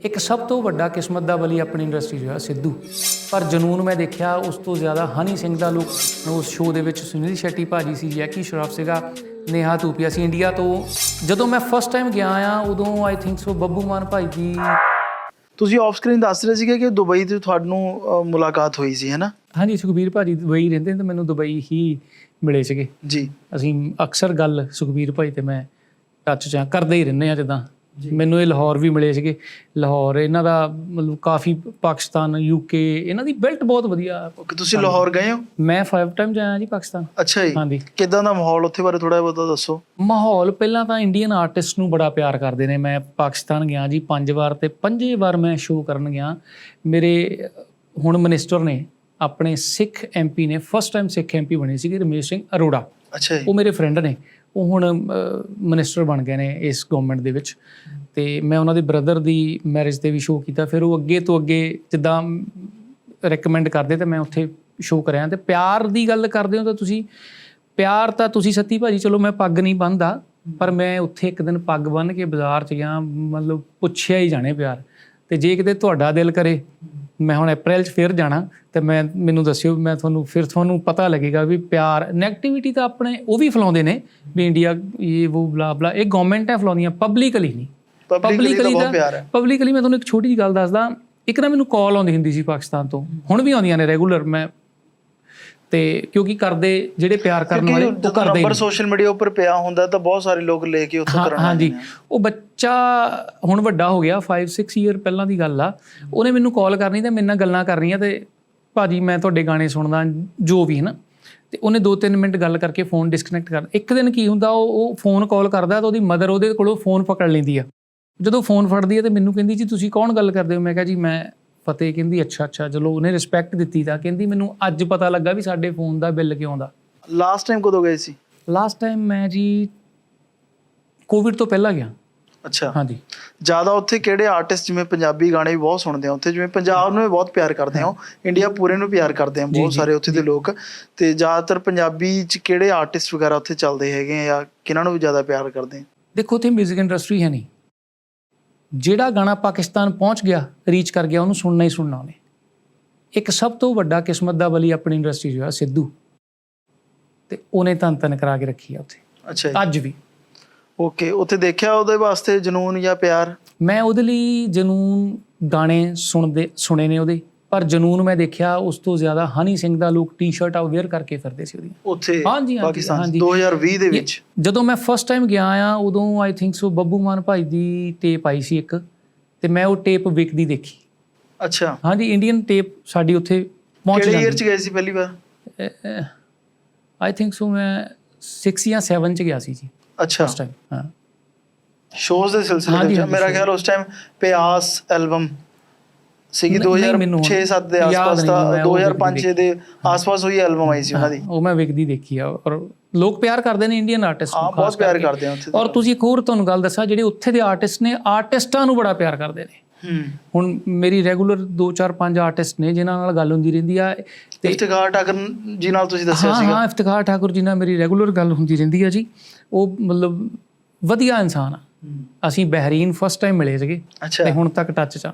ਇੱਕ ਸਭ ਤੋਂ ਵੱਡਾ ਕਿਸਮਤ ਦਾ ਬਲੀ ਆਪਣੀ ਇੰਡਸਟਰੀ ਰਿਹਾ ਸਿੱਧੂ। ਪਰ ਜਨੂਨ ਮੈਂ ਦੇਖਿਆ ਉਸ ਤੋਂ ਜ਼ਿਆਦਾ ਹਨੀ ਸਿੰਘ ਦਾ ਲੁੱਕ ਉਸ ਸ਼ੋਅ ਦੇ ਵਿੱਚ ਸੁਨੀਲ ਸ਼ੈਟੀ ਭਾਜੀ ਸੀ ਜੈਕੀ ਸ਼ਰਾਫ ਸੀਗਾ ਨੇਹਾ ਧੂਪੀਆ ਸੀ ਇੰਡੀਆ ਤੋਂ। ਜਦੋਂ ਮੈਂ ਫਸਟ ਟਾਈਮ ਗਿਆ ਆ ਉਦੋਂ I think so Babbu Maan ਭਾਈ ਦੀ ਤੁਸੀਂ ਆਫ ਸਕਰੀਨ ਦੱਸ ਰਹੇ ਸੀਗੇ ਕਿ ਦੁਬਈ ਤੇ ਤੁਹਾਨੂੰ ਮੁਲਾਕਾਤ ਹੋਈ ਸੀ ਹੈ ਨਾ ਹਾਂਜੀ ਸੁਖਬੀਰ ਭਾਜੀ ਦੁਬਈ ਰਹਿੰਦੇ ਨੇ ਤੇ ਮੈਨੂੰ ਦੁਬਈ ਹੀ ਮਿਲੇ ਸੀਗੇ। ਜੀ। ਅਸੀਂ ਅਕਸਰ ਗੱਲ ਸੁਖਬੀਰ ਭਾਈ ਤੇ ਮੈਂ ਟੱਚ ਚ ਕਰਦੇ ਹੀ ਰਹਿੰਦੇ ਆ ਜਦਾਂ। ਮੈਨੂੰ ਇਹ ਲਾਹੌਰ ਵੀ ਮਿਲੇ ਸੀਗੇ। ਲਾਹੌਰ ਇਹਨਾਂ ਦਾ ਮਤਲਬ ਕਾਫੀ ਪਾਕਿਸਤਾਨ ਯੂਕੇ ਇਹਨਾਂ ਦੀ ਬਿਲਟ ਬਹੁਤ ਵਧੀਆ। ਓਕੇ ਤੁਸੀਂ ਲਾਹੌਰ ਗਏ ਹੋ? ਮੈਂ 5 ਟਾਈਮ ਜਾਇਆ ਜੀ ਪਾਕਿਸਤਾਨ। ਅੱਛਾ ਜੀ। ਹਾਂਜੀ। ਕਿਦਾਂ ਦਾ ਮਾਹੌਲ ਉੱਥੇ ਬਾਰੇ ਥੋੜਾ ਬਹੁਤਾ ਦੱਸੋ? ਮਾਹੌਲ ਪਹਿਲਾਂ ਤਾਂ ਇੰਡੀਅਨ ਆਰਟਿਸਟ ਨੂੰ ਬੜਾ ਪਿਆਰ ਕਰਦੇ ਨੇ। ਮੈਂ ਪਾਕਿਸਤਾਨ ਗਿਆ ਜੀ ਪੰਜ ਵਾਰ ਤੇ ਪੰਜੇ ਵਾਰ ਮੈਂ ਸ਼ੋਅ ਕਰਨ ਗਿਆ। ਮੇਰੇ ਹੁਣ ਮਿਨਿਸਟਰ ਨੇ ਆਪਣੇ ਸਿੱਖ ਐਮਪੀ ਨੇ ਫਸਟ ਟਾਈਮ ਸਿੱਖ ਐਮਪੀ ਬਣੇ ਸੀਗੇ ਰਮੇਸ਼ ਸਿੰਘ ਅਰੋੜਾ। ਅੱਛਾ ਜੀ। ਉਹ ਮੇਰੇ ਫਰੈਂਡ ਨੇ। ਉਹ ਹੁਣ ਮਿਨਿਸਟਰ ਬਣ ਗਏ ਨੇ ਇਸ ਗਵਰਨਮੈਂਟ ਦੇ ਵਿੱਚ। ਤੇ ਮੈਂ ਉਹਨਾਂ ਦੇ ਬ੍ਰਦਰ ਦੀ ਮੈਰਿਜ ਤੇ ਵੀ ਸ਼ੋਅ ਕੀਤਾ, ਫਿਰ ਉਹ ਅੱਗੇ ਤੋਂ ਅੱਗੇ ਜਿੱਦਾਂ ਰეკਮੈਂਡ ਕਰਦੇ ਤੇ ਮੈਂ ਉੱਥੇ ਸ਼ੋਅ ਕਰਿਆ। ਤੇ ਪਿਆਰ ਦੀ ਗੱਲ ਕਰਦੇ ਹੋ ਤਾਂ ਤੁਸੀਂ, ਪਿਆਰ ਤਾਂ ਤੁਸੀਂ ਸੱਤੀ ਭਾਜੀ, ਚਲੋ ਮੈਂ ਪੱਗ ਨਹੀਂ ਬੰਨਦਾ, ਪਰ ਮੈਂ ਉੱਥੇ ਇੱਕ ਦਿਨ ਪੱਗ ਬੰਨ ਕੇ ਬਾਜ਼ਾਰ 'ਚ ਗਿਆ ਮਤਲਬ ਪੁੱਛਿਆ ਹੀ ਜਾਣੇ ਪਿਆਰ। ਤੇ ਜੇ ਕਿਤੇ ਤੁਹਾਡਾ ਦਿਲ ਕਰੇ ਮੈਂ ਹੁਣ ਅਪ੍ਰੈਲ 'ਚ ਫਿਰ ਜਾਣਾ ਤੇ ਮੈਂ ਮੈਨੂੰ ਦੱਸਿਓ ਮੈਂ ਤੁਹਾਨੂੰ ਫਿਰ ਤੁਹਾਨੂੰ ਪਤਾ ਲੱਗੇਗਾ ਵੀ ਪਿਆਰ ਨੈਗੇਟਿਵਿਟੀ ਤਾਂ ਆਪਣੇ ਉਹ ਵੀ ਫੈਲਾਉਂਦੇ ਨੇ ਵੀ ਇੰਡੀਆ ਇਹ ਉਹ ਬਲਾ ਬਲਾ ਇਹ ਗਵਰਨਮੈਂਟ ਹੈ ਫੈਲਾਉਂਦੀਆਂ ਪਬਲਿਕਲੀ ਨਹੀਂ। ਪਬਲਿਕਲੀ ਹੈ। ਪਬਲਿਕਲੀ ਮੈਂ ਤੁਹਾਨੂੰ ਇੱਕ ਛੋਟੀ ਜਿਹੀ ਗੱਲ ਦੱਸਦਾ ਇੱਕ ਨਾ ਮੈਨੂੰ ਕਾਲ ਆਉਂਦੀ ਹੁੰਦੀ ਸੀ ਪਾਕਿਸਤਾਨ ਤੋਂ ਹੁਣ ਵੀ ਆਉਂਦੀਆਂ ਨੇ ਰੈਗੂਲਰ ਮੈਂ ਤੇ ਕਿਉਂਕਿ ਕਰਦੇ ਜਿਹੜੇ ਪਿਆਰ ਕਰਨ ਵਾਲੇ ਉਹ ਕਰਦੇ ਹੀ ਨੰਬਰ। ਸੋਸ਼ਲ ਮੀਡੀਆ ਉੱਪਰ ਪਿਆ ਹੁੰਦਾ ਤਾਂ ਬਹੁਤ ਸਾਰੇ ਲੋਕ ਲੈ ਕੇ ਉੱਥੋਂ ਹਾਂ ਕਰਨ ਹਾਂਜੀ। ਉਹ ਬੱਚਾ ਹੁਣ ਵੱਡਾ ਹੋ ਗਿਆ 5 6 ਇਅਰ ਪਹਿਲਾਂ ਦੀ ਗੱਲ ਆ। ਉਹਨੇ ਮੈਨੂੰ ਕਾਲ ਕਰਨੀ ਤੇ ਮੇਰੇ ਨਾਲ ਗੱਲਾਂ ਕਰਨੀਆਂ ਤੇ ਭਾਜੀ ਮੈਂ ਤੁਹਾਡੇ ਗਾਣੇ ਸੁਣਦਾ ਜੋ ਵੀ ਹੈ ਨਾ ਤੇ ਉਹਨੇ 2-3 ਮਿੰਟ ਗੱਲ ਕਰਕੇ ਫੋਨ ਡਿਸਕਨੈਕਟ ਕਰ ਇੱਕ ਦਿਨ ਕੀ ਹੁੰਦਾ ਉਹ ਉਹ ਫੋਨ ਕਾਲ ਕਰਦਾ ਤਾਂ ਉਹਦੀ ਮਦਰ ਉਹਦੇ ਕੋਲੋਂ ਫੋਨ ਪਕੜ ਲੈਂਦੀ ਆ। ਜਦੋਂ ਫੋਨ ਫੜਦੀ ਆ ਤੇ ਮੈਨੂੰ ਕਹਿੰਦੀ ਜੀ ਤੁਸੀਂ ਕੌਣ ਗੱਲ ਕਰਦੇ ਹੋ? ਮੈਂ ਕਿਹਾ ਜੀ ਮੈਂ ਫਤਿਹ ਕਹਿੰਦੀ ਅੱਛਾ ਅੱਛਾ। ਚਲੋ ਉਹਨੇ ਰਿਸਪੈਕਟ ਦਿੱਤੀ ਤਾਂ ਕਹਿੰਦੀ ਮੈਨੂੰ ਅੱਜ ਪਤਾ ਲੱਗਾ ਵੀ ਸਾਡੇ ਫੋਨ ਦਾ ਬਿੱਲ ਕਿਉਂ ਆਉਂਦਾ? ਲਾਸਟ ਟਾਈਮ ਕਦੋਂ ਗਏ ਸੀ? ਲਾਸਟ ਟਾਈਮ ਮੈਂ ਜੀ ਕੋਵਿਡ ਤੋਂ ਪਹਿਲਾਂ ਗਿਆ। ਅੱਛਾ। ਹਾਂਜੀ। ਜ਼ਿਆਦਾ ਉੱਥੇ ਕਿਹੜੇ ਆਰਟਿਸਟ ਜਿਵੇਂ ਪੰਜਾਬੀ ਗਾਣੇ ਵੀ ਬਹੁਤ ਸੁਣਦੇ ਆ ਉੱਥੇ ਜਿਵੇਂ ਪੰਜਾਬ ਨੂੰ ਵੀ ਬਹੁਤ ਪਿਆਰ ਕਰਦੇ ਆ ਇੰਡੀਆ ਪੂਰੇ ਨੂੰ ਪਿਆਰ ਕਰਦੇ ਆ ਬਹੁਤ ਸਾਰੇ ਉੱਥੇ ਦੇ ਲੋਕ। ਤੇ ਜ਼ਿਆਦਾਤਰ ਪੰਜਾਬੀ ਚ ਕਿਹੜੇ ਆਰਟਿਸਟ ਵਗੈਰਾ ਉੱਥੇ ਚੱਲਦੇ ਹੈਗੇ ਆ ਜਾਂ ਕਿਹਨਾਂ ਨੂੰ ਵੀ ਜ਼ਿਆਦਾ ਪਿਆਰ ਕਰਦੇ ਆ? ਦੇਖੋ ਉੱਥੇ 뮤직 ਇੰਡਸਟਰੀ ਹੈ ਨਹੀਂ। ਜਿਹੜਾ ਗਾਣਾ ਪਾਕਿਸਤਾਨ ਪਹੁੰਚ ਗਿਆ ਰੀਚ ਕਰ ਗਿਆ ਉਹਨੂੰ ਸੁਣਨਾ ਹੀ ਸੁਣਨਾ ਉਹਨੇ। ਇੱਕ ਸਭ ਤੋਂ ਵੱਡਾ ਕਿਸਮਤ ਦਾ ਬਲੀ ਆਪਣੀ ਇੰਡਸਟਰੀ ਜੋ ਹੈ ਸਿੱਧੂ। ਤੇ ਉਹਨੇ ਤਨ ਤਨ ਕਰਾ ਕੇ ਰੱਖੀ ਆ ਉੱਥੇ। ਅੱਛਾ ਜੀ। ਅੱਜ ਵੀ। ਓਕੇ ਉੱਥੇ ਦੇਖਿਆ ਉਹਦੇ ਵਾਸਤੇ ਜਨੂਨ ਜਾਂ ਪਿਆਰ? ਮੈਂ ਉਹਦੇ ਲਈ ਜਨੂਨ ਗਾਣੇ ਸੁਣਦੇ ਸੁਣੇ ਨੇ ਉਹਦੇ। ਪਰ ਜਨੂਨ ਮੈਂ ਦੇਖਿਆ ਉਸ ਤੋਂ ਜ਼ਿਆਦਾ ਹਨੀ ਸਿੰਘ ਦਾ ਲੁੱਕ ਟੀ-ਸ਼ਰਟ ਆ ਵੇਅਰ ਕਰਕੇ ਫਿਰਦੇ ਸੀ ਉਹਦੀ। ਉੱਥੇ ਹਾਂਜੀ, ਪਾਕਿਸਤਾਨ 'ਚ ਹਾਂਜੀ। 2020 ਦੇ ਵਿੱਚ। ਜਦੋਂ ਮੈਂ ਫਸਟ ਟਾਈਮ ਗਿਆ ਆ ਉਦੋਂ I think so Babbu Maan Bhai the tape ਆਈ ਸੀ ਇੱਕ ਤੇ ਮੈਂ ਉਹ ਟੇਪ ਵਿਕਦੀ ਦੇਖੀ। ਅੱਛਾ। ਹਾਂਜੀ ਇੰਡੀਅਨ ਟੇਪ ਸਾਡੀ ਉੱਥੇ ਪਹੁੰਚ ਕਿਹੜੇ ਈਅਰ ਜਾਂਦੀ ਚ ਗਏ ਸੀ ਪਹਿਲੀ ਵਾਰ? ਆਈ ਥਿੰਕ ਸੋ ਮੈਂ 6 ਜਾਂ 7 ਚ ਗਿਆ ਸੀ ਜੀ ਅੱਛਾ। ਫਸਟ ਟਾਈਮ ਹਾਂ। ਸ਼ੋਜ਼ ਦੇ ਸਿਲਸਿਲੇ ਵਿੱਚ। ਮੇਰਾ। ਖਿਆਲ ਉਸ ਟਾਈਮ ਪਿਆਸ ਐਲਬਮ ਸੀਗੀ ਨਹੀਂ, ਨਹੀਂ, ਮੈਨੂੰ 2006-7 ਦੇ ਆਸ-ਪਾਸ ਦਾ ਮੈਂ ਉਹ 2005 ਦੇ ਆਸ-ਪਾਸ ਹੋਈ ਐਲਬਮ ਆਈ ਸੀ ਉਹਨਾਂ ਦੀ। ਉਹ ਮੈਂ ਵਿਕਦੀ ਦੇਖੀ ਆ ਔਰ ਲੋਕ ਪਿਆਰ ਕਰਦੇ ਨੇ ਇੰਡੀਅਨ ਆਰਟਿਸਟ ਹਾਂ ਬਹੁਤ ਪਿਆਰ ਕਰਦੇ ਆ ਉੱਥੇ ਔਰ ਤੁਸੀਂ ਇੱਕ ਹੋਰ ਤੁਹਾਨੂੰ ਗੱਲ ਦੱਸਾਂ ਜਿਹੜੇ ਉੱਥੇ ਦੇ ਆਰਟਿਸਟ ਨੇ ਆਰਟਿਸਟਾਂ ਨੂੰ ਬੜਾ ਪਿਆਰ ਕਰਦੇ ਨੇ। ਹੁਣ ਮੇਰੀ ਰੈਗੂਲਰ 2 4 5 ਆਰਟਿਸਟ ਨੇ ਜਿਨ੍ਹਾਂ ਨਾਲ ਗੱਲ ਹੁੰਦੀ ਰਹਿੰਦੀ ਆ ਤੇ ਇਫਤਖਾਰ ਠਾਕਰ ਜੀ ਨਾਲ ਤੁਸੀਂ ਦੱਸਿਆ ਸੀਗਾ। ਹਾਂ ਇਫਤਖਾਰ ਠਾਕੁਰ ਜੀ ਨਾਲ ਮੇਰੀ ਰੈਗੂਲਰ ਗੱਲ ਹੁੰਦੀ ਰਹਿੰਦੀ ਆ ਜੀ। ਉਹ ਮਤਲਬ ਵਧੀਆ ਇਨਸਾਨ ਆ। ਅਸੀਂ ਬਹਿਰੀਨ ਫਸਟ ਟਾਈਮ ਮਿਲੇ ਸੀਗੇ ਤੇ ਹੁਣ ਤੱਕ ਟੱਚ 'ਚ ਆ।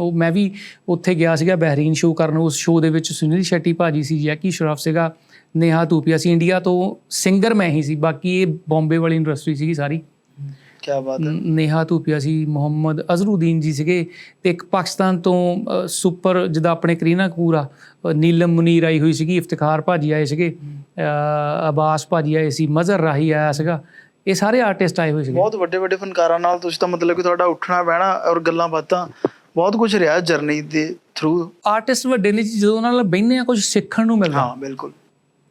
ਉਹ ਮੈਂ ਵੀ ਉੱਥੇ ਗਿਆ ਸੀਗਾ ਬਹਿਰੀਨ ਸ਼ੋਅ ਕਰਨ ਉਸ ਸ਼ੋਅ ਦੇ ਵਿੱਚ ਸੁਨੀਲ ਸ਼ੈਟੀ ਭਾਜੀ ਸੀ ਜੈਕੀ ਸ਼ਰਾਫ ਸੀਗਾ ਨੇਹਾ ਧੂਪੀਆ ਸੀ। ਇੰਡੀਆ ਤੋਂ ਸਿੰਗਰ ਮੈਂ ਹੀ ਸੀ ਬਾਕੀ ਇਹ ਬੰਬੇ ਵਾਲੀ ਇੰਡਸਟਰੀ ਸੀਗੀ ਸਾਰੀ। ਕੀ ਬਾਤ ਹੈ। ਨੇਹਾ ਧੂਪੀਆ ਸੀ ਮੁਹੰਮਦ ਅਜ਼ਰੂਦੀਨ ਜੀ ਸੀਗੇ ਤੇ ਇੱਕ ਪਾਕਿਸਤਾਨ ਤੋਂ ਸੁਪਰ ਜਿਹਦਾ ਆਪਣੇ ਕਰੀਨਾ ਕਪੂਰ ਨੀਲਮ ਮੁਨੀਰ ਆਈ ਹੋਈ ਸੀਗੀ ਇਫਤਖਾਰ ਭਾਜੀ ਆਏ ਸੀਗੇ ਅਬਾਸ ਭਾਜੀ ਆਏ ਸੀ ਮਜ਼ਰ ਰਾਹੀ ਆਇਆ ਸੀਗਾ ਇਹ ਸਾਰੇ ਆਰਟਿਸਟ ਆਏ ਹੋਏ ਸੀਗੇ। ਬਹੁਤ ਵੱਡੇ ਵੱਡੇ ਫਨਕਾਰਾਂ ਨਾਲ ਤੁਸੀਂ ਤਾਂ ਮਤਲਬ ਕਿ ਤੁਹਾਡਾ ਉੱਠਣਾ ਬਹਿਣਾ ਔਰ ਗੱਲਾਂ ਬਾਤਾਂ ਬਹੁਤ ਕੁਝ ਰਿਹਾ ਜਰਨੀ ਦੇ ਥਰੂ ਆਰਟਿਸਟ ਵੱਡੇ ਨੇ ਜੀ, ਜਦੋਂ ਉਹਨਾਂ ਨਾਲ ਬਹਿੰਦੇ ਆ ਕੁਝ ਸਿੱਖਣ ਨੂੰ ਮਿਲਦਾ। ਹਾਂ ਬਿਲਕੁਲ।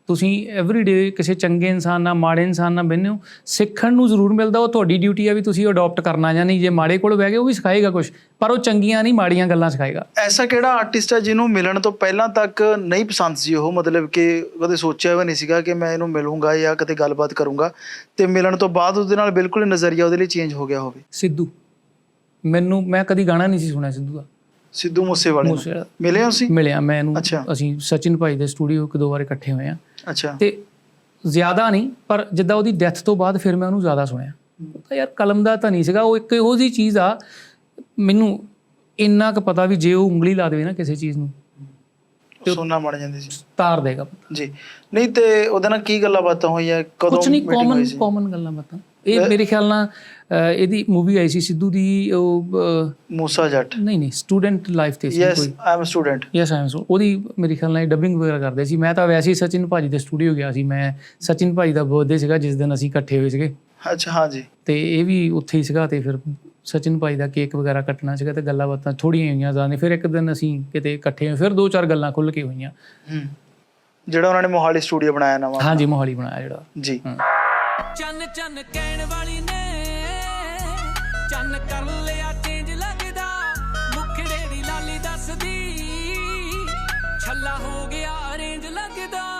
ਤੁਸੀਂ ਐਵਰੀਡੇ ਕਿਸੇ ਚੰਗੇ ਇਨਸਾਨ ਨਾਲ ਮਾੜੇ ਇਨਸਾਨ ਨਾਲ ਬਹਿੰਦੇ ਹੋ ਸਿੱਖਣ ਨੂੰ ਜ਼ਰੂਰ ਮਿਲਦਾ ਉਹ ਤੁਹਾਡੀ ਡਿਊਟੀ ਆ ਵੀ ਤੁਸੀਂ ਅਡਾਪਟ ਕਰਨਾ ਜਾਂ ਨਹੀਂ। ਜੇ ਮਾੜੇ ਕੋਲ ਬਹਿ ਗਏ ਉਹ ਵੀ ਸਿਖਾਏਗਾ ਕੁਝ ਪਰ ਉਹ ਚੰਗੀਆਂ ਨਹੀਂ ਮਾੜੀਆਂ ਗੱਲਾਂ ਸਿਖਾਏਗਾ। ਐਸਾ ਕਿਹੜਾ ਆਰਟਿਸਟ ਹੈ ਜਿਹਨੂੰ ਮਿਲਣ ਤੋਂ ਪਹਿਲਾਂ ਤੱਕ ਨਹੀਂ ਪਸੰਦ ਸੀ ਉਹ? ਮਤਲਬ ਕਿ ਕਦੇ ਸੋਚਿਆ ਵੀ ਨਹੀਂ ਸੀਗਾ ਕਿ ਮੈਂ ਇਹਨੂੰ ਮਿਲੂੰਗਾ ਜਾਂ ਕਦੇ ਗੱਲਬਾਤ ਕਰੂੰਗਾ। ਤੇ ਮਿਲਣ ਤੋਂ ਬਾਅਦ ਉਹਦੇ ਨਾਲ ਬਿਲਕੁਲ ਹੀ ਨਜ਼ਰੀਆ ਉਹਦੇ ਲਈ ਚੇਂਜ ਹੋ ਗਿਆ ਹੋਵੇ। ਸਿੱਧੂ। ਮੈਨੂੰ ਮੈਂ ਕਦੀ ਗਾਣਾ ਨਹੀਂ ਸੀ ਸੁਣਿਆ ਸਿੱਧੂ ਦਾ। ਸਿੱਧੂ ਮੂਸੇਵਾਲੇ ਮੂਸੇ ਨਾਲ ਮਿਲੇ ਹੋ ਸੀ? ਮਿਲਿਆ ਮੈਂ ਇਹਨੂੰ ਅੱਛਾ। ਅਸੀਂ ਸਚਿਨ ਭਾਈ ਦੇ ਸਟੂਡੀਓ ਇੱਕ ਦੋ ਵਾਰ ਇਕੱਠੇ ਹੋਏ ਆ ਅੱਛਾ। ਤੇ ਜ਼ਿਆਦਾ ਨਹੀਂ ਪਰ ਜਿੱਦਾਂ ਉਹਦੀ ਡੈਥ ਤੋਂ ਬਾਅਦ ਫਿਰ ਮੈਂ ਉਹਨੂੰ ਜ਼ਿਆਦਾ ਸੁਣਿਆ। ਤਾਂ ਯਾਰ ਕਲਮ ਦਾ ਤਾਂ ਨਹੀਂ ਸੀਗਾ ਉਹ ਇੱਕ ਇਹੋ ਜਿਹੀ ਚੀਜ਼ ਆ ਮੈਨੂੰ ਇੰਨਾ ਕੁ ਪਤਾ ਵੀ ਜੇ ਉਹ ਉਂਗਲੀ ਲਾ ਦੇਵੇ ਨਾ ਕਿਸੇ ਚੀਜ਼ ਨੂੰ ਸੋਨਾ ਬਣ ਜਾਂਦੀ ਸੀ। ਤਾਰ ਦੇਗਾ ਜੀ। ਨਹੀਂ ਤੇ ਉਹਦੇ ਨਾਲ ਕੀ ਗੱਲਾਂ ਬਾਤਾਂ ਹੋਈਆਂ? ਕਦੋਂ ਕੁਝ ਨਹੀਂ meeting ਕਾਮਨ ਸੀ? ਕਾਮਨ ਗੱਲਾਂ ਬਾਤਾਂ। ਇਹ ਮੇਰੇ ਖਿਆਲ ਨਾਲ ਇਹਦੀ ਮੂਵੀ ਆਈ ਸੀ ਸਿੱਧੂ ਦੀ ਉਹ ਮੂਸਾ ਜੱਟ। ਨਹੀਂ ਨਹੀਂ ਸਟੂਡੈਂਟ ਲਾਈਫ ਤੇ ਸੀ ਯੈਸ ਕੋਈ। I am student yes I am so ਉਹਦੀ ਮੇਰੇ ਖਿਆਲ ਨਾਲ ਡਬਿੰਗ ਵਗੈਰਾ ਕਰਦੇ ਸੀ। ਮੈਂ ਤਾਂ ਵੈਸੇ ਹੀ ਸਚਿਨ ਭਾਜੀ ਦੇ ਸਟੂਡੀਓ ਗਿਆ ਸੀ। ਮੈਂ ਸਚਿਨ ਭਾਜੀ ਦਾ ਬਰਥਡੇ ਸੀਗਾ ਜਿਸ ਦਿਨ ਅਸੀਂ ਇਕੱਠੇ ਹੋਏ ਸੀਗੇ। ਅੱਛਾ ਹਾਂ ਜੀ। ਤੇ ਇਹ ਵੀ ਉੱਥੇ ਹੀ ਸੀਗਾ ਤੇ ਫਿਰ ਸਚਿਨ ਭਾਈ ਦਾ ਕੇਕ ਵਗੈਰਾ ਕੱਟਣਾ ਸੀਗਾ ਤੇ ਗੱਲਾਂ ਬਾਤਾਂ ਥੋੜੀਆਂ ਹੋਈਆਂ ਜ਼ਿਆਦਾ ਨਹੀਂ ਫਿਰ ਇੱਕ ਦਿਨ ਅਸੀਂ ਕਿਤੇ ਇਕੱਠੇ ਹੋਏ ਫਿਰ ਦੋ ਚਾਰ ਗੱਲਾਂ ਖੁੱਲ ਕੇ ਹੋਈਆਂ। ਹੂੰ। ਜਿਹੜਾ ਉਹਨਾਂ ਨੇ ਮੋਹਾਲੀ ਸਟੂਡੀਓ ਬਣਾਇਆ ਨਵਾਂ। ਹਾਂਜੀ ਮੋਹਾਲੀ ਬਣਾਇਆ ਜਿਹੜਾ। ਜੀ। ਚੰਨ ਚੰਨ ਕਹਿਣ ਵਾਲੀ ਨੇ ਚੰਨ ਕਰ ਲਿਆ ਚੇਂਜ ਲੱਗਦਾ। ਮੁਖੜੇ ਦੀ ਲਾਲੀ ਦੱਸਦੀ। ਛੱਲਾ ਹੋ ਗਿਆ ਰੇਂਜ ਲੱਗਦਾ।